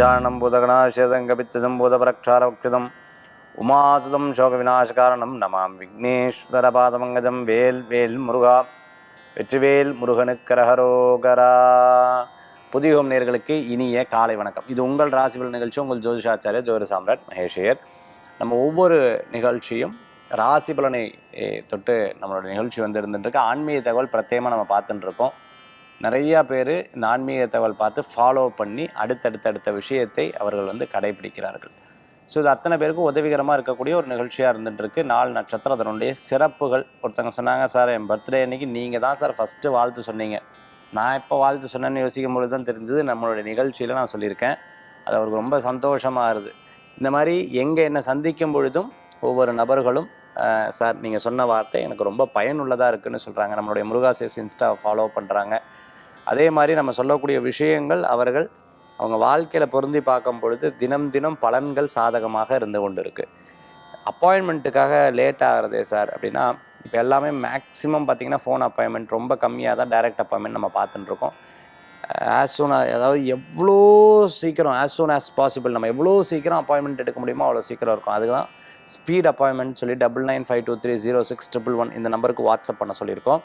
கஜானம் பூதகணாசேதம் கபித்ததும் பூதபரக்ஷாரவக்ஷதம் உமாசுதம் சோகவிநாசகாரணம் நமாம் விக்னேஸ்வர பாதமங்கஜம் வேல் வேல் முருகா வெற்றிவேல் முருகனுக்கரகரோகரா புதியோம் நேர்களுக்கு இனிய காலை வணக்கம். இது உங்கள் ராசிபல் நிகழ்ச்சி. உங்கள் ஜோதிஷாச்சாரிய ஜோதி சாம்ராட் மகேஷையர். நம்ம ஒவ்வொரு நிகழ்ச்சியும் ராசி பலனை தொட்டு நம்மளோட நிகழ்ச்சி வந்து இருந்துட்டுருக்கு ஆன்மீக தகவல் பிரத்யேகமாக நம்ம பார்த்துட்டுருக்கோம் நிறையா பேர் இந்த ஆன்மீக தகவல் பார்த்து ஃபாலோ பண்ணி அடுத்தடுத்தடுத்த விஷயத்தை அவர்கள் வந்து கடைபிடிக்கிறார்கள். ஸோ இது அத்தனை பேருக்கும் உதவிகரமாக இருக்கக்கூடிய ஒரு நிகழ்ச்சியாக இருந்துட்டுருக்கு நாலு நட்சத்திரம் அதனுடைய சிறப்புகள். ஒருத்தங்க சொன்னாங்க சார் என் பர்த்டே அன்னைக்கு நீங்கள் தான் சார் ஃபஸ்ட்டு வாழ்த்து சொன்னீங்க. நான் இப்போ வாழ்த்து சொன்னேன்னு யோசிக்கும் பொழுது தான் தெரிஞ்சது. நம்மளுடைய நிகழ்ச்சியில் நான் சொல்லியிருக்கேன். அது அவருக்கு ரொம்ப சந்தோஷமாக இருது இந்த மாதிரி எங்கே என்னை சந்திக்கும் பொழுதும் ஒவ்வொரு நபர்களும் சார் நீங்கள் சொன்ன வார்த்தை எனக்கு ரொம்ப பயனுள்ளதாக இருக்குன்னு சொல்கிறாங்க நம்மளுடைய முருகாசேஸ் இன்ஸ்டா ஃபாலோ பண்ணுறாங்க அதே மாதிரி நம்ம சொல்லக்கூடிய விஷயங்கள் அவர்கள் அவங்க வாழ்க்கையில் பொருந்தி பார்க்கும் பொழுது தினம் தினம் பலன்கள் சாதகமாக இருந்து கொண்டு இருக்குது அப்பாயின்மெண்ட்டுக்காக லேட் ஆகிறதே சார் அப்படின்னா இப்போ எல்லாமே மேக்ஸிமம் பார்த்தீங்கன்னா ஃபோன் அப்பாயின்மெண்ட் ரொம்ப கம்மியாக தான் டைரக்ட் அப்பாயின்மெண்ட் நம்ம பார்த்துட்டுருக்கோம். ஆஸ் சூன் அதாவது எவ்வளோ சீக்கிரம் ஆஸ் சூன் ஆஸ் பாசிபிள் நம்ம எவ்வளோ சீக்கிரம் அப்பாயின்மெண்ட் எடுக்க முடியுமோ அவ்வளோ சீக்கிரம் இருக்கும். அதுக்கு தான் ஸ்பீட் அப்பாயின்மெண்ட் சொல்லி double nine five two three zero six triple one இந்த நம்பருக்கு வாட்ஸ்அப் பண்ண சொல்லியிருக்கோம்.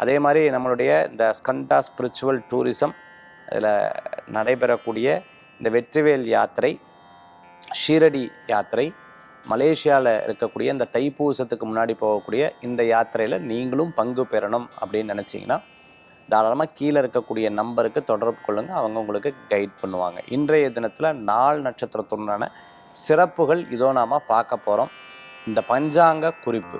அதே மாதிரி நம்மளுடைய இந்த ஸ்கந்தா ஸ்பிரிச்சுவல் டூரிசம் இதில் நடைபெறக்கூடிய இந்த வெற்றிவேல் யாத்திரை ஷீரடி யாத்திரை மலேசியாவில் இருக்கக்கூடிய இந்த தைப்பூசத்துக்கு முன்னாடி போகக்கூடிய இந்த யாத்திரையில் நீங்களும் பங்கு பெறணும் அப்படின்னு நினச்சிங்கன்னா தாராளமாக கீழே இருக்கக்கூடிய நம்பருக்கு தொடர்பு கொள்ளுங்கள் அவங்க உங்களுக்கு கைட் பண்ணுவாங்க. இன்றைய தினத்தில் நாலு நட்சத்திரத்துடனான சிறப்புகள் இதோ நாம் பார்க்க போகிறோம் இந்த பஞ்சாங்க குறிப்பு.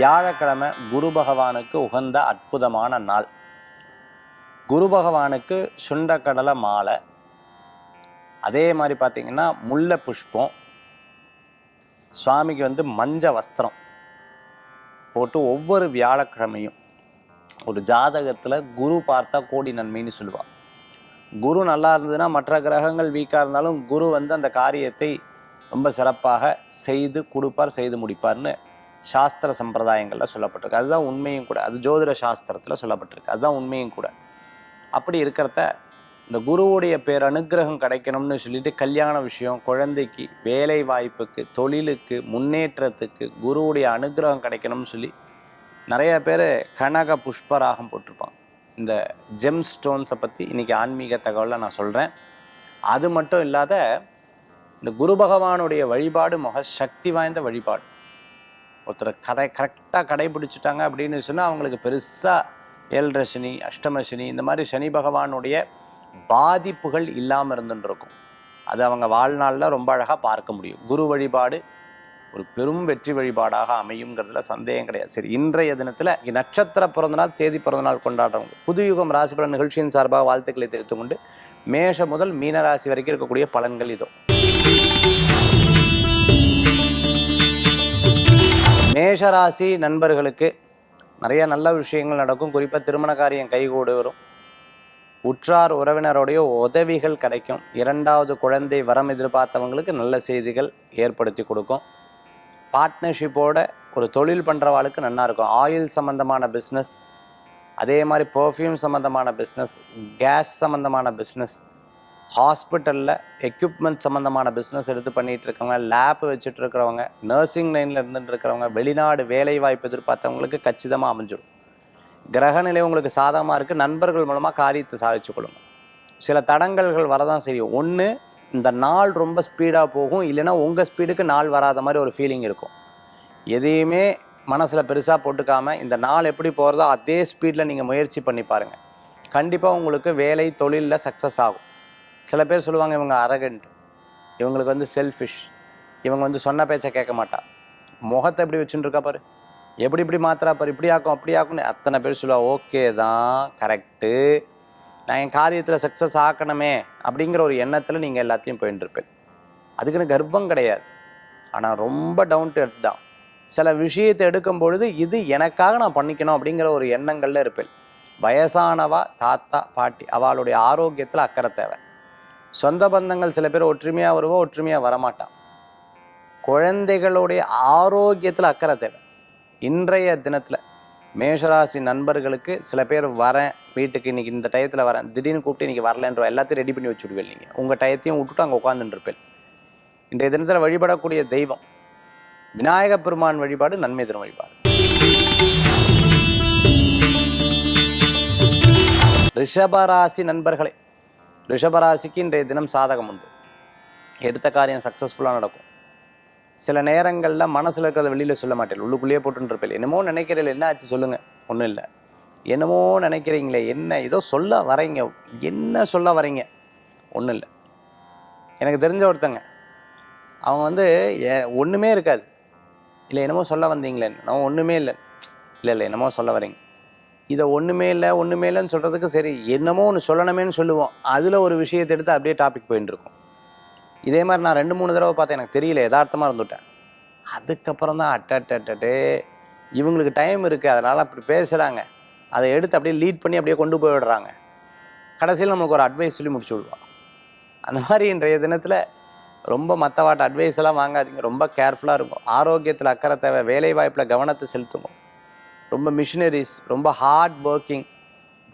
வியாழக்கிழமை குரு பகவானுக்கு உகந்த அற்புதமான நாள். குரு பகவானுக்கு சுண்டக்கடலை மாலை. அதே மாதிரி பார்த்தீங்கன்னா முல்லை புஷ்பம். சுவாமிக்கு வந்து மஞ்ச வஸ்திரம் போட்டு ஒவ்வொரு வியாழக்கிழமையும் ஒரு ஜாதகத்தில் குரு பார்த்தா கோடி நன்மைன்னு சொல்லுவாள் குரு நல்லா இருந்ததுன்னா மற்ற கிரகங்கள் வீக்காக இருந்தாலும் குரு வந்து அந்த காரியத்தை ரொம்ப சிறப்பாக செய்து கொடுப்பார் செய்து முடிப்பார்னு சாஸ்திர சம்பிரதாயங்களில் சொல்லப்பட்டிருக்கு. அதுதான் உண்மையும் கூட. அது ஜோதிட சாஸ்திரத்தில் சொல்லப்பட்டிருக்கு. அதுதான் உண்மையும் கூட. அப்படி இருக்கிறத இந்த குருவுடைய பேர் அனுக்கிரகம் கிடைக்கணும்னு சொல்லிட்டு கல்யாண விஷயம் குழந்தைக்கு வேலை வாய்ப்புக்கு தொழிலுக்கு முன்னேற்றத்துக்கு குருவுடைய அனுக்கிரகம் கிடைக்கணும்னு சொல்லி நிறைய பேர் கனக புஷ்பராகம் போட்டிருப்பாங்க. இந்த ஜெம் ஸ்டோன்ஸை பற்றி இன்றைக்கி ஆன்மீக தகவலை நான் சொல்கிறேன் அது மட்டும் இல்லாத இந்த குரு பகவானுடைய வழிபாடு மிக சக்தி வாய்ந்த வழிபாடு. ஒருத்தர் கடை கரெக்டாக கடைபிடிச்சிட்டாங்க அப்படின்னு சொன்னால் அவங்களுக்கு பெருசாக ஏழரை சனி அஷ்டம சனி இந்த மாதிரி சனி பகவானுடைய பாதிப்புகள் இல்லாமல் இருந்துருக்கும் இருக்கும் அது அவங்க வாழ்நாளில் ரொம்ப அழகாக பார்க்க முடியும். குரு வழிபாடு ஒரு பெரும் வெற்றி வழிபாடாக அமையுங்கிறதுல சந்தேகம் கிடையாது. சரி இன்றைய தினத்தில் நட்சத்திர பிறந்தநாள் தேதி பிறந்தநாள் கொண்டாடுறவங்க புதுயுகம் ராசிபலன் நிகழ்ச்சியின் சார்பாக வாழ்த்துக்களை தெரிவித்துக் கொண்டு மேஷ முதல் மீனராசி வரைக்கும் இருக்கக்கூடிய பலன்கள் இதோ. மேஷராசி நண்பர்களுக்கு நிறைய நல்ல விஷயங்கள் நடக்கும். குறிப்பாக திருமண காரியம் கைகூடு வரும். உற்றார் உறவினருடைய உதவிகள் கிடைக்கும். இரண்டாவது குழந்தை வரம் எதிர்பார்த்தவங்களுக்கு நல்ல செய்திகள் ஏற்படுத்தி கொடுக்கும். பார்ட்னர்ஷிப்போட ஒரு தொழில் பண்ணுறவாளுக்கு நல்லா இருக்கும். ஆயில் சம்மந்தமான பிஸ்னஸ் அதே மாதிரி பர்ஃப்யூம் சம்மந்தமான பிஸ்னஸ் கேஸ் சம்மந்தமான பிஸ்னஸ் ஹாஸ்பிட்டலில் எக்யூப்மெண்ட் சம்மந்தமான பிஸ்னஸ் எடுத்து பண்ணிகிட்டு இருக்கவங்க லேப் வச்சுட்டு இருக்கிறவங்க நர்சிங் லைனில் இருந்துட்டு இருக்கிறவங்க வெளிநாடு வேலை வாய்ப்பு எதிர்பார்த்தவங்களுக்கு கச்சிதமாக அமைஞ்சிடும் கிரகநிலை உங்களுக்கு சாதகமாக இருக்குது நண்பர்கள் மூலமாக காரியத்தை சாதிச்சு கொள்ளுங்க. சில தடங்கல்கள் வரதான் செய்யும். ஒன்று இந்த நாள் ரொம்ப ஸ்பீடாக போகும். இல்லைன்னா உங்கள் ஸ்பீடுக்கு நாள் வராத மாதிரி ஒரு ஃபீலிங் இருக்கும். எதையுமே மனசில் பெருசாக போட்டுக்காமல் இந்த நாள் எப்படி போகிறதோ அதே ஸ்பீடில் நீங்கள் முயற்சி பண்ணி பாருங்கள் கண்டிப்பாக உங்களுக்கு வேலை தொழிலில் சக்ஸஸ் ஆகும். சில பேர் சொல்லுவாங்க இவங்க அரகண்ட் இவங்களுக்கு வந்து செல்ஃபிஷ் இவங்க வந்து சொன்ன பேச்சை கேட்க மாட்டா. முகத்தை எப்படி வச்சுட்டுருக்கா பாரு. எப்படி இப்படி மாத்திரா பாரு. இப்படி ஆக்கும் அப்படி ஆக்கும்னு அத்தனை பேர் சொல்லுவா ஓகே தான் கரெக்டு நான் என் காரியத்தில் சக்ஸஸ் ஆக்கணுமே அப்படிங்கிற ஒரு எண்ணத்தில் நீங்கள் எல்லாத்தையும் போயிட்டுருப்பேன் அதுக்குன்னு கர்ப்பம் கிடையாது. ஆனால் ரொம்ப டவுன் டு எர்த் தான். சில விஷயத்தை எடுக்கும் பொழுது இது எனக்காக நான் பண்ணிக்கணும் அப்படிங்கிற ஒரு எண்ணங்களில் இருப்பேன். வயசானவா தாத்தா பாட்டி அவளுடைய ஆரோக்கியத்தில் அக்கறை தேவை. சொந்த பந்தங்கள் சில பேர் ஒற்றுமையாக வருவோ ஒற்றுமையாக வரமாட்டான் குழந்தைகளுடைய ஆரோக்கியத்தில் அக்கறை தேவை. இன்றைய தினத்தில் மேஷராசி நண்பர்களுக்கு சில பேர் வரேன் வீட்டுக்கு இன்னைக்கு இந்த டயத்தில் வரேன் திடீர்னு கூப்பிட்டு இன்னைக்கு வரலன்ற எல்லாத்தையும் ரெடி பண்ணி வச்சுடுவேன் நீங்கள் உங்கள் டயத்தையும் விட்டுட்டு அங்கே உட்காந்துட்டுருப்பேன் இன்றைய தினத்தில் வழிபடக்கூடிய தெய்வம் விநாயக பெருமான் வழிபாடு நன்மை தரும் வழிபாடு. ரிஷபராசி நண்பர்களே ரிஷபராசிக்கு இன்றைய தினம் சாதகம் உண்டு. எடுத்த காரியம் சக்ஸஸ்ஃபுல்லாக நடக்கும். சில நேரங்களில் மனசில் இருக்கிறத வெளியில் சொல்ல மாட்டேன். உள்ளுக்குள்ளேயே போட்டுருப்பேன் என்னமோ நினைக்கிறீர்கள் என்ன ஆச்சு சொல்லுங்கள் ஒன்றும் இல்லை. என்னமோ நினைக்கிறீங்களே என்ன? ஏதோ சொல்ல வரீங்க. என்ன சொல்ல வரீங்க? ஒன்றும் இல்லை. எனக்கு தெரிஞ்ச ஒருத்தங்க. அவங்க வந்து ஒன்றுமே இருக்காது. இல்லை என்னமோ சொல்ல வந்தீங்களே நான் ஒன்றுமே இல்லை. இல்லை இல்லை என்னமோ சொல்ல வரீங்க. இதை ஒன்றுமே இல்லை ஒன்றுமே இல்லைன்னு சொல்கிறதுக்கு சரி என்னமோ ஒன்று சொல்லணுமேன்னு சொல்லுவோம். அதில் ஒரு விஷயத்தை எடுத்து அப்படியே டாபிக் போயின்னு இருக்கும். இதே மாதிரி நான் ரெண்டு மூணு தடவை பார்த்தேன் எனக்கு தெரியல யதார்த்தமாக இருந்துவிட்டேன் அதுக்கப்புறம் தான் அட்டே இவங்களுக்கு டைம் இருக்குது அதனால் அப்படி பேசுகிறாங்க அதை எடுத்து அப்படியே லீட் பண்ணி அப்படியே கொண்டு போய் விடுறாங்க. கடைசியில் நம்மளுக்கு ஒரு அட்வைஸ் சொல்லி முடிச்சு விடுவோம் அந்த மாதிரி இன்றைய தினத்தில் ரொம்ப மற்றவாட்ட அட்வைஸ் எல்லாம் வாங்காதீங்க. ரொம்ப கேர்ஃபுல்லாக இருக்கும். ஆரோக்கியத்தில் அக்கறை தேவை வேலை வாய்ப்பில் கவனத்தை செலுத்துங்க. ரொம்ப மிஷினரிஸ் ரொம்ப ஹார்ட் ஒர்க்கிங்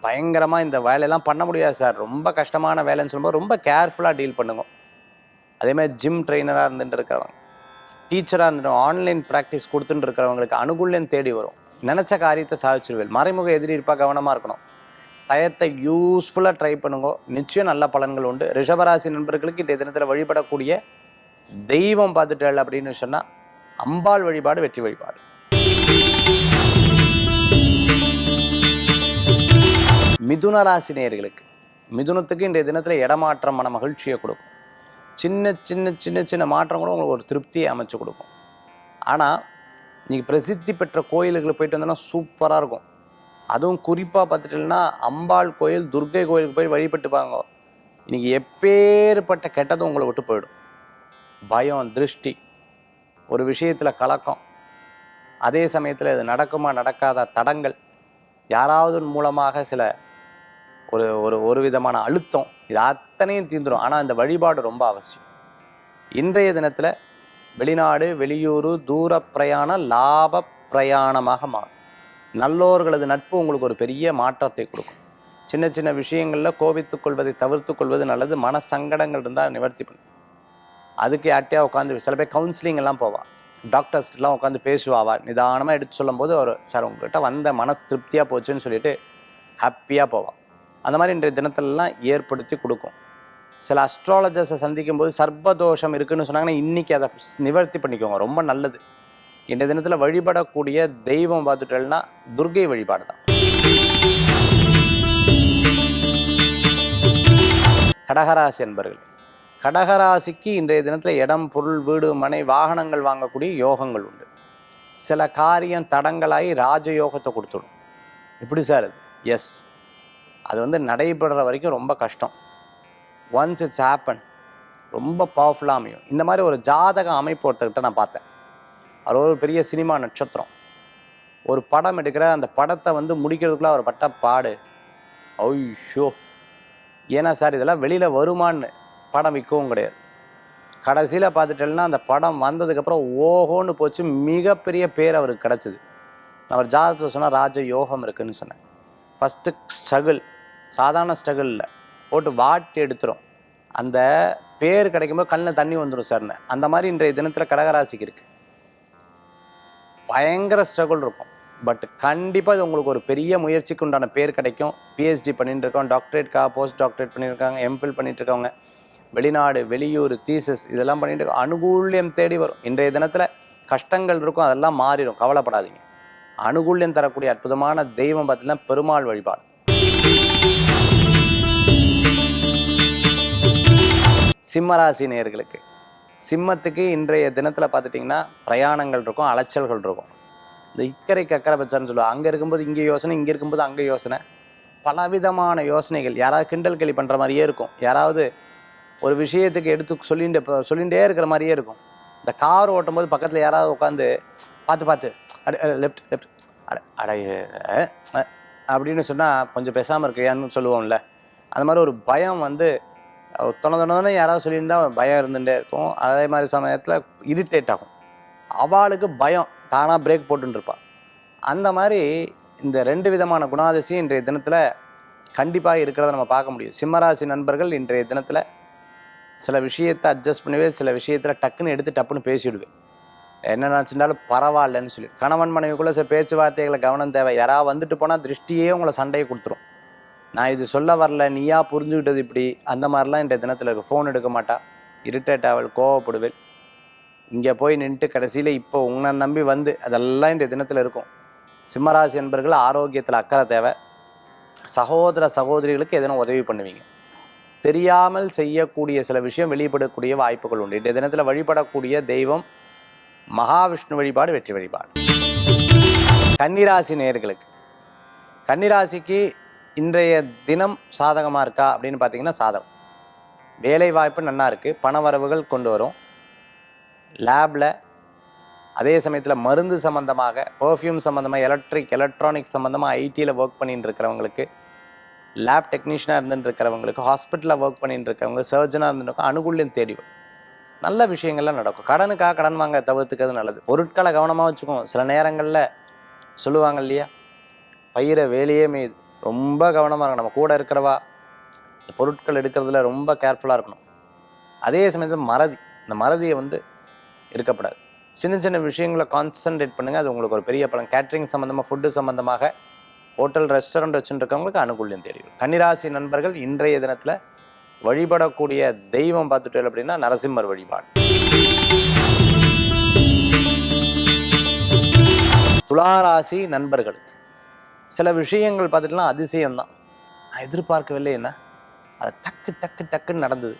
பயங்கரமாக இந்த வேலையெல்லாம் பண்ண முடியாது சார். ரொம்ப கஷ்டமான வேலைன்னு சொல்லும்போது ரொம்ப கேர்ஃபுல்லாக டீல் பண்ணுங்க. அதே மாதிரி ஜிம் ட்ரெயினராக இருந்துட்டு இருக்கிறவங்க டீச்சராக இருந்துட்டு ஆன்லைன் ப்ராக்டிஸ் கொடுத்துட்டு இருக்கிறவங்களுக்கு அனுகூல்யம் தேடி வரும். நினச்ச காரியத்தை சாதிச்சிருவேன் மறைமுக எதிரி இருப்பாக கவனமாக இருக்கணும். டயத்தை யூஸ்ஃபுல்லாக ட்ரை பண்ணுங்க. நிச்சயம் நல்ல பலன்கள் உண்டு. ரிஷபராசி நண்பர்களுக்கு இந்த தினத்தில் வழிபடக்கூடிய தெய்வம் பார்த்துட்டாள் அப்படின்னு சொன்னால் அம்பாள் வழிபாடு வெற்றி வழிபாடு. மிதுன ராசினியர்களுக்கு மிதுனத்துக்கு இன்றைய தினத்தில் இடமாற்றம் மன மகிழ்ச்சியை கொடுக்கும். சின்ன சின்ன சின்ன சின்ன மாற்றம் கூட உங்களுக்கு ஒரு திருப்தியை அமைச்சு கொடுக்கும். ஆனால் நீங்கள் பிரசித்தி பெற்ற கோயிலுக்கு போயிட்டு வந்தோன்னா சூப்பராக இருக்கும். அதுவும் குறிப்பாக பார்த்துட்டீங்கன்னா அம்பாள் கோயில் துர்க்கை கோயிலுக்கு போய் வழிபட்டுப்பாங்க இன்னைக்கு எப்பேற்பட்ட கெட்டதும் உங்களை விட்டு போயிடும். பயம் திருஷ்டி ஒரு விஷயத்தில் கலக்கம். அதே சமயத்தில் இது நடக்குமா நடக்காத தடங்கள். யாராவது மூலமாக சில ஒரு ஒரு ஒரு விதமான அழுத்தம். இது அத்தனையும் தீர்ந்துடும் ஆனால் இந்த வழிபாடு ரொம்ப அவசியம். இன்றைய தினத்தில் வெளிநாடு வெளியூர் தூர பிரயாணம் லாப பிரயாணமாக மாறும். நல்லோர்களது நட்பு உங்களுக்கு ஒரு பெரிய மாற்றத்தை கொடுக்கும். சின்ன சின்ன விஷயங்களில் கோபித்துக் கொள்வதை தவிர்த்து கொள்வது நல்லது. மன சங்கடங்கள் இருந்தால் நிவர்த்தி பண்ணும். அதுக்கு யார்ட்டையாக உட்காந்து சில பேர் கவுன்சிலிங் எல்லாம் போவா. டாக்டர்ஸ்கிட்டலாம் உட்காந்து பேசுவாவா. நிதானமாக எடுத்து சொல்லும்போது ஒரு சார் உங்ககிட்ட வந்த மனசு திருப்தியாக போச்சுன்னு சொல்லிட்டு ஹாப்பியாக போவாள் அந்த மாதிரி இன்றைய தினத்திலலாம் ஏற்படுத்தி கொடுக்கும். சில அஸ்ட்ராலஜர்ஸை சந்திக்கும் போது சர்ப்பதோஷம் இருக்குன்னு சொன்னாங்கன்னா இன்றைக்கி அதை நிவர்த்தி பண்ணிக்கோங்க. ரொம்ப நல்லது. இன்றைய தினத்தில் வழிபடக்கூடிய தெய்வம் பார்த்துட்டோம்னா துர்கை வழிபாடு தான். கடகராசி என்பர்கள் கடகராசிக்கு இன்றைய தினத்தில் இடம் பொருள் வீடு மனை வாகனங்கள் வாங்கக்கூடிய யோகங்கள் உண்டு. சில காரியம் தடங்களாகி ராஜயோகத்தை கொடுத்துடும். எப்படி சார் எஸ் அது வந்து நடைபெறுற வரைக்கும் ரொம்ப கஷ்டம். ஒன்ஸ் இட்ஸ் ஹேப்பன் ரொம்ப பவர்ஃபுல்லாக அமையும். இந்த மாதிரி ஒரு ஜாதக அமைப்பு ஒருத்தர்கிட்ட நான் பார்த்தேன். அவர் ஒரு பெரிய சினிமா நட்சத்திரம். ஒரு படம் எடுக்கிற அந்த படத்தை வந்து முடிக்கிறதுக்குள்ள அவர் பட்ட பாடு. ஐயோ! ஏன்னா சார் இதெல்லாம் வெளியில் வருமான்னு படம் விற்கவும் கிடையாது. கடைசியில் பார்த்துட்டேன்னா அந்த படம் வந்ததுக்கப்புறம் ஓஹோன்னு போச்சு. மிகப்பெரிய பேர் அவருக்கு கிடச்சிது. அவர் ஜாதகத்தில் சொன்னால் ராஜ யோகம் இருக்குன்னு சொன்னேன். ஃபஸ்ட்டு ஸ்ட்ரகிள் சாதாரண ஸ்ட்ரகிள் இல்லை. போட்டு வாட்டி எடுத்துரும். அந்த பேர் கிடைக்கும்போது கண்ணில் தண்ணி வந்துடும் சார்னு அந்த மாதிரி இன்றைய தினத்தில் கடகராசிக்கு இருக்குது பயங்கர ஸ்ட்ரகிள் இருக்கும். பட் கண்டிப்பாக இது உங்களுக்கு ஒரு பெரிய முயற்சிக்கு உண்டான பேர் கிடைக்கும். பிஹெச்டி பண்ணிட்டு இருக்கோம் டாக்டரேட்காக போஸ்ட் டாக்டரேட் பண்ணியிருக்காங்க எம்ஃபில் பண்ணிட்டு இருக்கவங்க வெளிநாடு வெளியூர் தீசஸ் இதெல்லாம் பண்ணிட்டு இருக்கோம் அனுகூல்யம் தேடி வரும். இன்றைய தினத்தில் கஷ்டங்கள் இருக்கும் அதெல்லாம் மாறிடும் கவலைப்படாதீங்க. அனுகூல்யம் தரக்கூடிய அற்புதமான தெய்வம் பார்த்தீங்கன்னா பெருமாள் வழிபாடு. சிம்மராசி நேர்களுக்கு சிம்மத்துக்கு இன்றைய தினத்தில் பார்த்துட்டிங்கன்னா பிரயாணங்கள் இருக்கும் அலைச்சல்கள் இருக்கும். இந்த இக்கரை கக்கரை பச்சான்னு சொல்லுவாங்க. அங்கே இருக்கும்போது இங்கே யோசனை இங்கே இருக்கும்போது அங்கே யோசனை. பலவிதமான யோசனைகள். யாராவது கிண்டல் கேலி பண்ணுற மாதிரியே இருக்கும். யாராவது ஒரு விஷயத்துக்கு எடுத்து சொல்லிட்டு சொல்லிகிட்டே இருக்கிற மாதிரியே இருக்கும். இந்த கார் ஓட்டும்போது பக்கத்தில் யாராவது உட்காந்து பார்த்து பார்த்து அட லெஃப்ட் லெஃப்ட் அட அட அப்படின்னு சொன்னால் கொஞ்சம் பேசாமல் இருக்கையான்னு சொல்லுவோம்ல. அந்த மாதிரி ஒரு பயம் வந்து தொண தொணன்னு யாராவது சொல்லியிருந்தா பயம் இருந்துகிட்டே இருக்கும். அதே மாதிரி சமயத்தில் இரிட்டேட் ஆகும். அவளுக்கு பயம். தானாக பிரேக் போட்டுருப்பாள் அந்த மாதிரி இந்த ரெண்டு விதமான குணாதிசயம் இன்றைய தினத்தில் கண்டிப்பாக இருக்கிறத நம்ம பார்க்க முடியும். சிம்மராசி நண்பர்கள் இன்றைய தினத்தில் சில விஷயத்தை அட்ஜஸ்ட் பண்ணவே சில விஷயத்தில் டக்குன்னு எடுத்து டப்புன்னு பேசிவிடுவேன் என்ன நினச்சிருந்தாலும் பரவாயில்லன்னு சொல்லி. கணவன் மனைவிக்குள்ளே சில பேச்சுவார்த்தைகளை கவனம் தேவை. யாராவது வந்துட்டு போனால் திருஷ்டியே உங்களை சண்டையை கொடுத்துரும். நான் இது சொல்ல வரல நீயா புரிஞ்சுக்கிட்டது இப்படி. அந்த மாதிரிலாம் இன்றைய தினத்தில் இருக்குது ஃபோன் எடுக்க மாட்டா. இரிட்டேட் ஆவல் கோவப்படுவேன் இங்கே போய் நின்றுட்டு கடைசியில் இப்போ உன்னை நம்பி வந்து அதெல்லாம் இன்றைய தினத்தில் இருக்கும். சிம்மராசி என்பர்கள் ஆரோக்கியத்தில் அக்கறை தேவை. சகோதர சகோதரிகளுக்கு எதனா உதவி பண்ணுவீங்க. தெரியாமல் செய்யக்கூடிய சில விஷயம் வெளிப்படக்கூடிய வாய்ப்புகள் உண்டு. இன்றைய தினத்தில் வழிபடக்கூடிய தெய்வம் மகாவிஷ்ணு வழிபாடு வெற்றி வழிபாடு. கன்னிராசி நேயர்களுக்கு. கன்னிராசிக்கு இன்றைய தினம் சாதகமாக இருக்கா அப்படின்னு பார்த்தீங்கன்னா சாதகம். வேலை வாய்ப்பு நல்லா இருக்குது பண வரவுகள் கொண்டு வரும். லேபில் அதே சமயத்தில் மருந்து சம்மந்தமாக பர்ஃப்யூம் சம்மந்தமாக எலக்ட்ரிக் எலக்ட்ரானிக் சம்மந்தமாக ஐடியில் ஒர்க் பண்ணிட்டு இருக்கிறவங்களுக்கு லேப் டெக்னீஷியனாக இருந்துட்டு இருக்கிறவங்களுக்கு ஹாஸ்பிட்டலில் ஒர்க் பண்ணிட்டு இருக்கிறவங்க சர்ஜனாக இருந்துட்டு அனுகூல்யம் தேடி வரும். நல்ல விஷயங்கள்லாம் நடக்கும். கடனுக்காக கடன் வாங்க தவிர்த்துக்கிறது நல்லது. பொருட்களை கவனமாக வச்சுக்கோங்க சில நேரங்களில் சொல்லுவாங்க இல்லையா? பயிரை வேலையே மீது. ரொம்ப கவனமாக இருக்கணும். நம்ம கூட இருக்கிறவா இந்த பொருட்கள் எடுக்கிறதுல ரொம்ப கேர்ஃபுல்லாக இருக்கணும். அதே சமயத்தில் மறதி இந்த மறதியை வந்து இருக்கப்படாது. சின்ன சின்ன விஷயங்களை கான்சன்ட்ரேட் பண்ணுங்கள் அது உங்களுக்கு ஒரு பெரிய பலன். கேட்ரிங் சம்மந்தமாக ஃபுட்டு சம்மந்தமாக ஹோட்டல் ரெஸ்டாரண்ட் வச்சுருக்கவங்களுக்கு அனுகூல்யம் தெரியும் கன்னிராசி நண்பர்கள் இன்றைய தினத்தில் வழிபடக்கூடிய தெய்வம் பார்த்துட்டு அப்படின்னா நரசிம்மர் வழிபாடு. துளாராசி நண்பர்கள். சில விஷயங்கள் பார்த்துட்டுலாம் அதிசயம்தான். நான் எதிர்பார்க்கவில்லை என்ன? அது டக்கு டக்கு டக்குன்னு நடந்தது.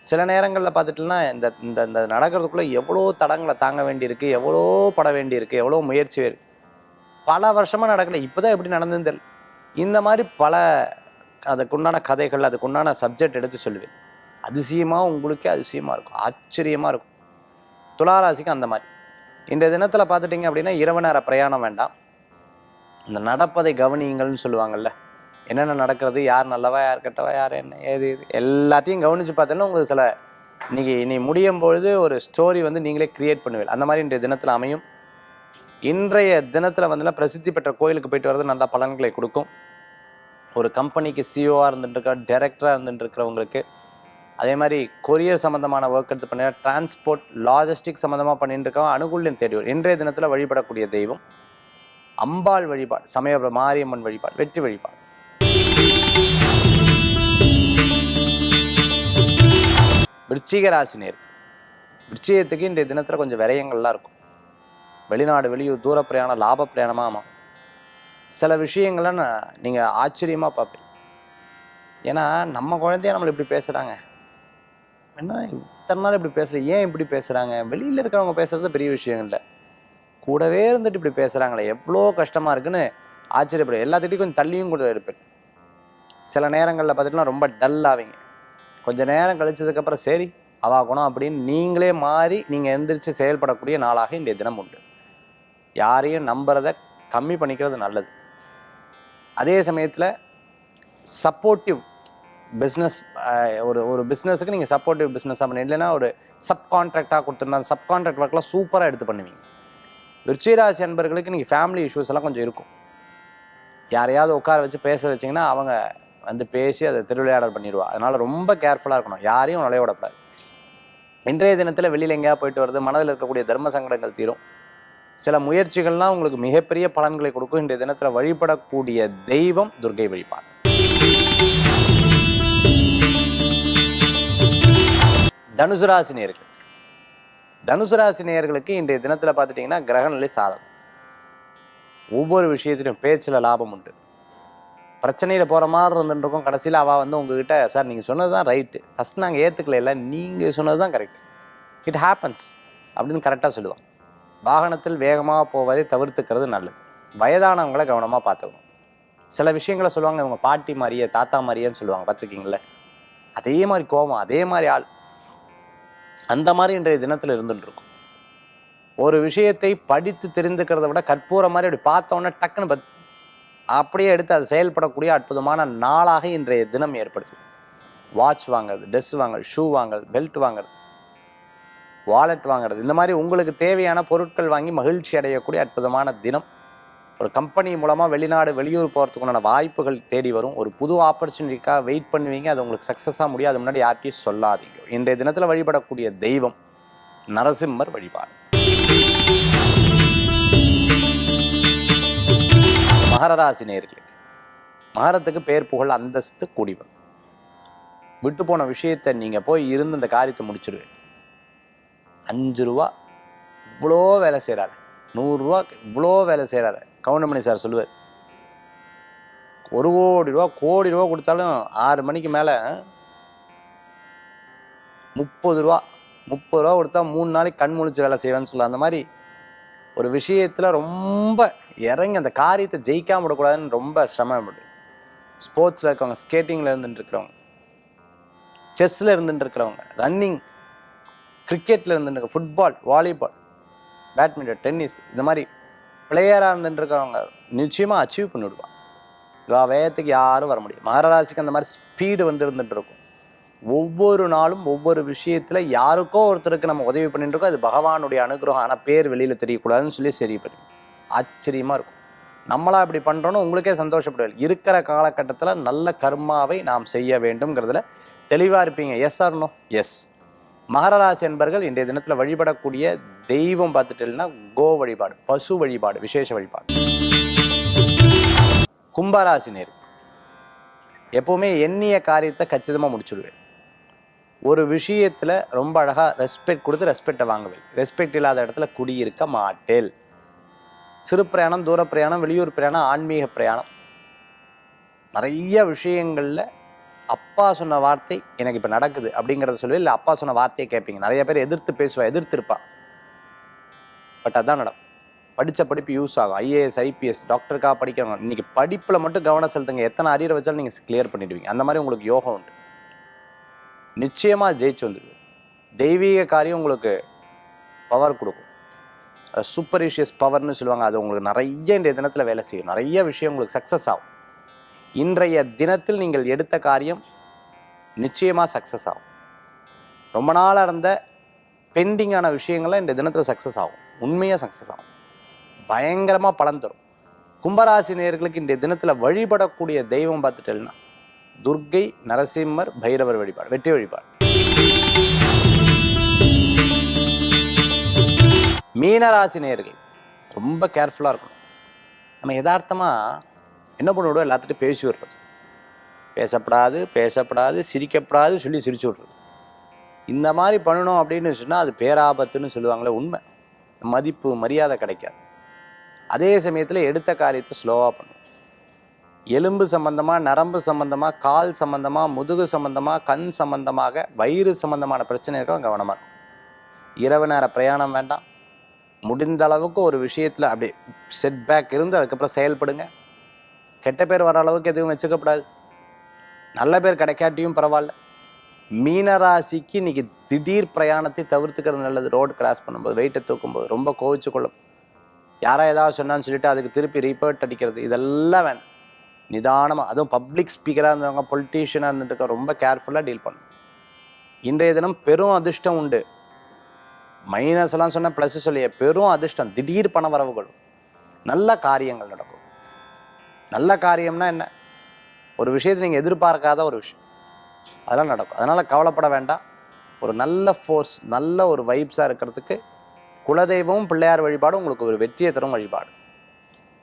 சில நேரங்களில் பார்த்துட்டுனா இந்த இந்த இந்த நடக்கிறதுக்குள்ளே எவ்வளோ தடங்களை தாங்க வேண்டியிருக்கு எவ்வளோ பட வேண்டியிருக்கு எவ்வளோ முயற்சி இருக்கு. பல வருஷமாக நடக்கலை இப்போ தான் எப்படி நடந்ததுன்னு தெரியல. இந்த மாதிரி பல அதுக்குண்டான கதைகள் அதுக்குண்டான சப்ஜெக்ட் எடுத்து சொல்லுவேன். அதிசயமாக உங்களுக்கே அதிசயமாக இருக்கும் ஆச்சரியமாக இருக்கும். துளாராசிக்கு அந்த மாதிரி. இன்றைய தினத்தில் பார்த்துட்டிங்க அப்படின்னா இரவு நேர பிரயாணம் வேண்டாம். இந்த நடப்பதை கவனியுங்கள்னு சொல்லுவாங்கல்ல. என்னென்ன நடக்கிறது யார் நல்லவா யார் கெட்டவா யார் என்ன ஏது இது எல்லாத்தையும் கவனித்து பார்த்தோன்னா உங்களுக்கு சில இன்னைக்கு நீ முடியும் பொழுது ஒரு ஸ்டோரி வந்து நீங்களே கிரியேட் பண்ணுவீங்க. அந்த மாதிரி இன்றைய தினத்தில் அமையும். இன்றைய தினத்தில் வந்துன்னா பிரசித்தி பெற்ற கோயிலுக்கு போயிட்டு வர்றது நல்ல பலன்களை கொடுக்கும். ஒரு கம்பெனிக்கு சிஓவாக இருந்துட்டுருக்க டேரக்டராக இருந்துட்டுருக்கிறவங்களுக்கு அதே மாதிரி கொரியர் சம்மந்தமான ஒர்க் எடுத்து பண்ண டிரான்ஸ்போர்ட் லாஜிஸ்டிக் சம்மந்தமாக பண்ணிட்டு இருக்கவங்க அனுகூல்யம் தேடி இன்றைய தினத்தில் வழிபடக்கூடிய தெய்வம். அம்பாள் வழிபாடு சமயபுரம் மாரியம்மன் வழிபாடு வெற்றி வழிபாடு. விருச்சிக ராசினியர் விருச்சிகத்துக்கு இன்றைய தினத்தில் கொஞ்சம் விரயங்கள்லாம் இருக்கும். வெளிநாடு வெளியூர் தூர பிரயாணம் லாப பிரயாணமாக ஆமாம். சில விஷயங்கள்லாம் நான் நீங்கள் ஆச்சரியமாக பார்ப்பீங்க. ஏன்னா நம்ம குழந்தைய நம்மளை இப்படி பேசுகிறாங்க என்ன இத்தனை நாள் இப்படி பேசல ஏன் இப்படி பேசுகிறாங்க வெளியில் இருக்கிறவங்க பேசுகிறது பெரிய விஷயம் இல்லை. கூடவே இருந்துட்டு இப்படி பேசுகிறாங்களே எவ்வளோ கஷ்டமாக இருக்குன்னு ஆச்சரியப்படும் எல்லாத்துக்கிட்டையும் கொஞ்சம் தள்ளியும் கூட இருப்பேன். சில நேரங்களில் பார்த்துட்டுனா ரொம்ப டல் ஆவீங்க. நேரம் கழிச்சதுக்கப்புறம் சரி அவாகணும் குணம் அப்படின்னு நீங்களே மாறி நீங்கள் எந்திரிச்சு செயல்படக்கூடிய நாளாக இன்றைய தினம் உண்டு. யாரையும் நம்புறத கம்மி பண்ணிக்கிறது நல்லது. அதே சமயத்தில் சப்போர்ட்டிவ் பிஸ்னஸ் ஒரு ஒரு பிஸ்னஸுக்கு நீங்கள் சப்போர்ட்டிவ் பிஸ்னஸாக பண்ணி இல்லைன்னா ஒரு சப் கான்ட்ராக்டாக கொடுத்துருந்தா அந்த சப் கான்ட்ராக்ட் ஒர்க்லாம் சூப்பராக எடுத்து பண்ணுவீங்க. விருச்சிகராசி அன்பர்களுக்கு நீங்கள் ஃபேமிலி இஷ்யூஸ் எல்லாம் கொஞ்சம் இருக்கும். யாரையாவது உட்கார வச்சு பேச வச்சிங்கன்னா அவங்க வந்து பேசி அதை திருவிளையாடல் பண்ணிடுவா. அதனால் ரொம்ப கேர்ஃபுல்லாக இருக்கணும். யாரையும் நுழைய விடக்கூடாது இன்றைய தினத்தில் வெளியில் எங்கேயா போயிட்டு வருது மனதில் இருக்கக்கூடிய தர்ம சங்கடங்கள் தீரும். சில முயற்சிகள்லாம் உங்களுக்கு மிகப்பெரிய பலன்களை கொடுக்கும். இன்றைய தினத்தில் வழிபடக்கூடிய தெய்வம் துர்கை வழிபாடு. தனுசு ராசி தனுசு ராசி நேயர்களுக்கு இன்றைய தினத்தில் பார்த்துட்டிங்கன்னா கிரகநிலை சாதகம். ஒவ்வொரு விஷயத்திலும் பேச்சில் லாபம் உண்டு. பிரச்சனையில் போகிற மாதிரி இருந்துருக்கோம் கடைசியில் அவள் வந்து உங்ககிட்ட சார் நீங்கள் சொன்னது தான் ரைட்டு ஃபஸ்ட் நாங்கள் ஏற்றுக்கல இல்லை நீங்கள் சொன்னது தான் கரெக்ட் இட் ஹேப்பன்ஸ் அப்படின்னு கரெக்டாக சொல்லுவான். வாகனத்தில் வேகமாக போவதை தவிர்த்துக்கிறது நல்லது. வயதானவங்களை கவனமாக பார்த்துக்கணும். சில விஷயங்களை சொல்லுவாங்க இவங்க பாட்டி மாதிரியே தாத்தா மாதிரியேன்னு சொல்லுவாங்க பார்த்துருக்கீங்களே அதே மாதிரி கோபம் அதே மாதிரி ஆள். அந்த மாதிரி இன்றைய தினத்தில் இருந்துட்டுருக்கும். ஒரு விஷயத்தை படித்து தெரிந்துக்கிறத விட கற்பூர மாதிரி அப்படி பார்த்தோன்னே டக்குன்னு பத் அப்படியே எடுத்து அது செயல்படக்கூடிய அற்புதமான நாளாக இன்றைய தினம் ஏற்படுது. வாட்ச் வாங்குறது ட்ரெஸ் வாங்குறது ஷூ வாங்குறது பெல்ட் வாங்குறது வாலெட் வாங்குறது இந்த மாதிரி உங்களுக்கு தேவையான பொருட்கள் வாங்கி மகிழ்ச்சி அடையக்கூடிய அற்புதமான தினம். ஒரு கம்பெனி மூலமாக வெளிநாடு வெளியூர் போகிறதுக்குண்டான வாய்ப்புகள் தேடி வரும். ஒரு புது ஆப்பர்ச்சுனிட்டிக்காக வெயிட் பண்ணுவீங்க அது உங்களுக்கு சக்ஸஸாக முடியும். அது முன்னாடி யார்ட்டையும் சொல்லாதீங்க. இன்றைய தினத்தில் வழிபடக்கூடிய தெய்வம் நரசிம்மர் வழிபாடு. மகரராசி நேர்களுக்கு மகரத்துக்கு பேர் புகழ் அந்தஸ்து கூடி விட்டு போன விஷயத்தை நீங்கள் போய் இருந்து அந்த காரியத்தை முடிச்சிடுவேன் அஞ்சு ரூபா இவ்வளோ வேலை செய்கிறாரு நூறுரூவா இவ்வளோ வேலை செய்கிறாரு கவுண்டமணி சார் சொல்லுவார் ஒரு கோடி ரூபா கோடி ரூபா கொடுத்தாலும் ஆறு மணிக்கு மேலே முப்பது ரூபா முப்பது ரூபா கொடுத்தா மூணு நாளைக்கு கண் முழிச்சு வேலை செய்வேன்னு சொல்லலாம் அந்த மாதிரி ஒரு விஷயத்தில் ரொம்ப இறங்கி அந்த காரியத்தை ஜெயிக்காம விடக்கூடாதுன்னு ரொம்ப சிரமப்படுது ஸ்போர்ட்ஸில் இருக்கவங்க ஸ்கேட்டிங்கில் இருந்துட்டு இருக்கிறவங்க செஸ்ஸில் இருந்துட்டு இருக்கிறவங்க ரன்னிங் கிரிக்கெட்டில் இருந்துட்டு ஃபுட்பால் வாலிபால் பேட்மிண்டன் டென்னிஸ் இந்த மாதிரி பிளேயராக இருந்துட்டு இருக்கிறவங்க நிச்சயமாக அச்சீவ் பண்ணிவிடுவான் இவா வேகத்துக்கு யாரும் வர முடியும் மகராசிக்கு அந்த மாதிரி ஸ்பீடு வந்து இருந்துட்டு இருக்கும். ஒவ்வொரு நாளும் ஒவ்வொரு விஷயத்தில் யாருக்கோ ஒருத்தருக்கு நம்ம உதவி பண்ணிட்டுருக்கோம். அது பகவானுடைய அனுகிரகம். ஆனால் பேர் வெளியில் தெரியக்கூடாதுன்னு சொல்லி சரி பண்ணி ஆச்சரியமாக இருக்கும். நம்மளா இப்படி பண்ணுறோன்னு உங்களுக்கே சந்தோஷப்படுவீங்க இருக்கிற காலகட்டத்தில் நல்ல கர்மாவை நாம் செய்ய வேண்டும்ங்கிறதுல தெளிவாக இருப்பீங்க. எஸ் ஆர்னோ எஸ் மகர ராசி என்பர்கள் இன்றைய தினத்தில் வழிபடக்கூடிய தெய்வம் பார்த்துட்டீங்கன்னா கோ வழிபாடு பசு வழிபாடு விசேஷ வழிபாடு. கும்பராசி நேர் எப்போவுமே எண்ணிய காரியத்தை கச்சிதமாக முடிச்சுடுவேன். ஒரு விஷயத்தில் ரொம்ப அழகாக ரெஸ்பெக்ட் கொடுத்து ரெஸ்பெக்டை வாங்குவேன் ரெஸ்பெக்ட் இல்லாத இடத்துல குடியிருக்க மாட்டேல். சிறு பிரயாணம் தூர பிரயாணம் வெளியூர் பிரயாணம் ஆன்மீக பிரயாணம். நிறைய விஷயங்களில் அப்பா சொன்ன வார்த்தை எனக்கு இப்போ நடக்குது அப்படிங்கிறத சொல்லி இல்லை அப்பா சொன்ன வார்த்தையை கேட்பீங்க நிறைய பேர் எதிர்த்து பேசுவா எதிர்த்திருப்பா. பட் அதான் நடக்கும். படித்த படிப்பு யூஸ் ஆகும். ஐஏஎஸ் ஐபிஎஸ் டாக்டருக்காக படிக்கிறவங்க. இன்னைக்கு படிப்பில் மட்டும் கவனம் செலுத்துங்க. எத்தனை அரியர் வச்சாலும் நீங்கள் கிளியர் பண்ணிடுவீங்க. அந்த மாதிரி உங்களுக்கு யோகம் உண்டு. நிச்சயமாக ஜெயிச்சு வந்துடுவீங்க தெய்வீக காரியம் உங்களுக்கு பவர் கொடுக்கும். சூப்பரிஷியஸ் பவர்னு சொல்லுவாங்க அது உங்களுக்கு நிறைய இன்றைய தினத்தில் வேலை செய்யும். நிறைய விஷயம் உங்களுக்கு சக்ஸஸ் ஆகும். இன்றைய தினத்தில் நீங்கள் எடுத்த காரியம் நிச்சயமாக சக்ஸஸ் ஆகும். ரொம்ப நாளாக இருந்த பெண்டிங்கான விஷயங்கள்லாம் இந்த தினத்தில் சக்ஸஸ் ஆகும். உண்மையாக சக்ஸஸ் ஆகும். பயங்கரமாக பலன் தரும். கும்பராசி நேர்களுக்கு இன்றைய தினத்தில் வழிபடக்கூடிய தெய்வம் பார்த்துட்டேன்னா துர்க்கை நரசிம்மர் பைரவர் வழிபாடு வெற்றி வழிபாடு. மீனராசி நேர்கள் ரொம்ப கேர்ஃபுல்லாக இருக்கணும். நம்ம யதார்த்தமாக என்ன பண்ணிவிடுவோம் எல்லாத்துட்டும் பேசி விடுறது. பேசப்படாது பேசப்படாது சிரிக்கப்படாது சொல்லி சிரிச்சு விட்றது. இந்த மாதிரி பண்ணணும் அப்படின்னு சொன்னால் அது பேராபத்துன்னு சொல்லுவாங்களே உண்மை. மதிப்பு மரியாதை கிடைக்காது. அதே சமயத்தில் எடுத்த காரியத்தை ஸ்லோவாக பண்ணும் எலும்பு சம்பந்தமாக நரம்பு சம்பந்தமாக கால் சம்பந்தமாக முதுகு சம்பந்தமாக கண் சம்பந்தமாக வயிறு சம்பந்தமான பிரச்சனை இருக்கும் கவனமாக இருக்கும். இரவு நேர பிரயாணம் வேண்டாம். முடிந்த அளவுக்கு ஒரு விஷயத்தில் அப்படி செட்பேக் இருந்து அதுக்கப்புறம் செயல்படுங்க. கெட்ட பேர் வர அளவுக்கு எதுவும் வச்சுக்கப்படாது. நல்ல பேர் கிடைக்காட்டியும் பரவாயில்ல. மீனராசிக்கு இன்னைக்கு திடீர் பிரயாணத்தை தவிர்த்துக்கிறது நல்லது. ரோடு கிராஸ் பண்ணும்போது வெயிட்டை தூக்கும்போது ரொம்ப கோவிச்சு கொள்ளும் யாராக ஏதாவது சொன்னான்னு சொல்லிட்டு அதுக்கு திருப்பி ரிப்போர்ட் அடிக்கிறது இதெல்லாம் வேணும். நிதானமாக அதுவும் பப்ளிக் ஸ்பீக்கராக இருந்தவங்க பொலிட்டீஷியனாக இருந்துட்டு ரொம்ப கேர்ஃபுல்லாக டீல் பண்ணும் இன்றைய தினம் பெரும் அதிர்ஷ்டம் உண்டு. மைனஸ் எல்லாம் சொன்ன ப்ளஸ் சொல்லிய பெரும் அதிர்ஷ்டம் திடீர் பண வரவுகளும். நல்ல காரியங்கள் நடக்கும். நல்ல காரியம்னா என்ன? ஒரு விஷயத்தை நீங்கள் எதிர்பார்க்காத ஒரு விஷயம். அதெல்லாம் நடக்கும். அதனால் கவலைப்பட வேண்டாம். ஒரு நல்ல ஃபோர்ஸ் நல்ல ஒரு வைப்ஸாக இருக்கிறதுக்கு குலதெய்வமும் பிள்ளையார் வழிபாடும் உங்களுக்கு ஒரு வெற்றியை தரும் வழிபாடு.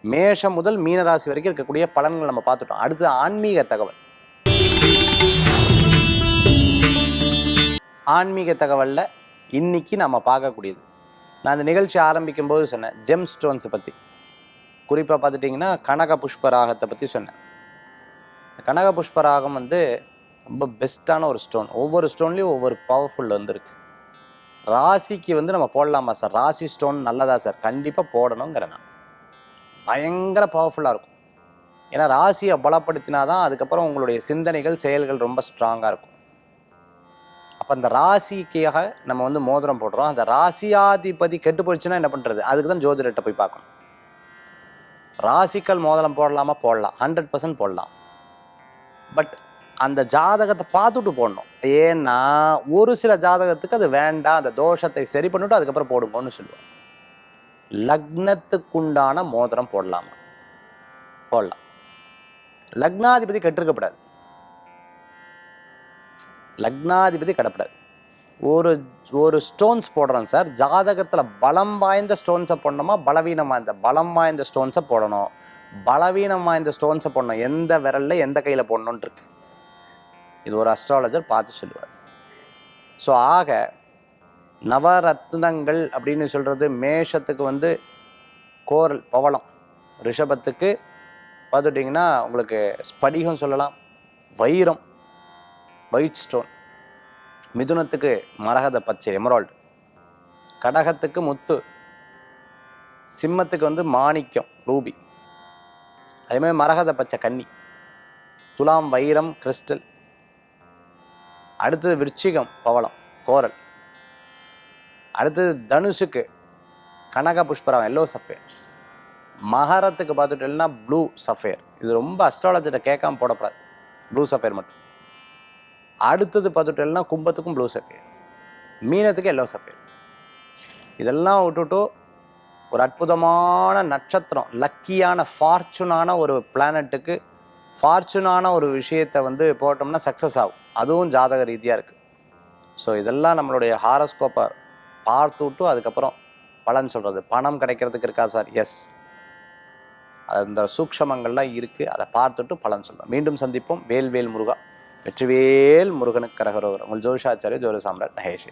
மேஷம் முதல் மீனராசி வரைக்கும் இருக்கக்கூடிய பலன்கள் நம்ம பார்த்துட்டோம். அடுத்து ஆன்மீக தகவல். ஆன்மீக தகவலில் இன்னைக்கு நம்ம பார்க்கக்கூடியது. நான் இந்த நிகழ்ச்சி ஆரம்பிக்கும் போது சொன்னேன் ஜெம் ஸ்டோன்ஸை பற்றி குறிப்பாக பார்த்துட்டிங்கன்னா கனக புஷ்பராகத்தை பற்றி சொன்னேன். கனக புஷ்பராகம் வந்து ரொம்ப பெஸ்ட்டான ஒரு ஸ்டோன் ஒவ்வொரு ஸ்டோன்லேயும் ஒவ்வொரு பவர்ஃபுல் வந்துருக்கு. ராசிக்கு வந்து நம்ம போடலாமா சார் ராசி ஸ்டோன் நல்லதா சார் கண்டிப்பாக போடணுங்கிறேன் நான். பயங்கர பவர்ஃபுல்லாக இருக்கும். ஏன்னா ராசியை பலப்படுத்தினா தான் அதுக்கப்புறம் உங்களுடைய சிந்தனைகள் செயல்கள் ரொம்ப ஸ்ட்ராங்காக இருக்கும். அப்போ அந்த ராசிக்காக நம்ம வந்து மோதிரம் போடுறோம். அந்த ராசியாதிபதி கெட்டு போயிடுச்சுன்னா என்ன பண்ணுறது அதுக்கு தான் ஜோதிடத்தை போய் பார்க்கணும். ராசிக்கல் மோதிரம் போடலாமா? போடலாம். ஹண்ட்ரட் பர்சன்ட் போடலாம். பட் அந்த ஜாதகத்தை பார்த்துட்டு போடணும். ஏன்னா ஒரு சில ஜாதகத்துக்கு அது வேண்டாம். அந்த தோஷத்தை சரி பண்ணிட்டு அதுக்கப்புறம் போடுங்கன்னு சொல்லுவோம் லக்னத்துக்குண்டான மோதிரம் போடலாமா? போடலாம். லக்னாதிபதி கெட்டிருக்கப்படாது. லக்னாதிபதி கடப்படாது. ஒரு ஒரு ஸ்டோன்ஸ் போடுறோம் சார். ஜாதகத்தில் பலம் வாய்ந்த ஸ்டோன்ஸை போடணுமா? பலவீனம் வாய்ந்த பலம் வாய்ந்த ஸ்டோன்ஸை போடணும். பலவீனம் வாய்ந்த ஸ்டோன்ஸை போடணும். எந்த விரல்ல எந்த கையில் போடணுன்ட்டு இருக்கு? இது ஒரு அஸ்ட்ராலஜர் பார்த்து சொல்லுவார். ஸோ ஆக நவரத்னங்கள் அப்படின்னு சொல்கிறது மேஷத்துக்கு வந்து கோரல் பவளம். ரிஷபத்துக்கு பார்த்துட்டிங்கன்னா உங்களுக்கு ஸ்படிகம் சொல்லலாம் வைரம் ஒயிட் ஸ்டோன் மிதுனத்துக்கு மரகத பச்சை எமரால்டு கடகத்துக்கு முத்து. சிம்மத்துக்கு வந்து மாணிக்கம் ரூபி. அதேமாதிரி மரகத பச்சை கன்னி. துலாம் வைரம் கிறிஸ்டல் அடுத்தது விருச்சிகம் பவளம் கோரல். அடுத்தது தனுஷுக்கு கனக புஷ்பரம் எல்லோ சஃபேர் மகரத்துக்கு பார்த்துட்டோம்னா ப்ளூ சஃபேர் இது ரொம்ப அஸ்ட்ராலஜிட்ட கேட்காம போடக்கூடாது. ப்ளூ சஃபேர் மட்டும். அடுத்தது பார்த்துட்டோம்னா கும்பத்துக்கும் ப்ளூ சஃபேர் மீனத்துக்கு எல்லோ சஃபேர் இதெல்லாம் விட்டுட்டு ஒரு அற்புதமான நட்சத்திரம் லக்கியான ஃபார்ச்சுனான ஒரு பிளானட்டுக்கு ஃபார்ச்சுனான ஒரு விஷயத்தை வந்து போட்டோம்னா சக்ஸஸ் ஆகும். அதுவும் ஜாதக ரீதியாக இருக்குது ஸோ இதெல்லாம் நம்மளுடைய ஹாரஸ்கோப்பை பார்த்துட்டு அதுக்கப்புறம் பலன் சொல்கிறது பணம் கிடைக்கிறதுக்கு இருக்கா சார்? எஸ் அந்த சூக்ஷமங்கள்லாம் இருக்குது அதை பார்த்துட்டு பலன் சொல்கிறோம் மீண்டும் சந்திப்போம். வேல்வேல் முருகா. வெற்றிவேல் முருகனுக்கு கரகரோகர் உங்கள் ஜோஷாச்சாரிய ஜோர சாம்ராட் மகேஷ்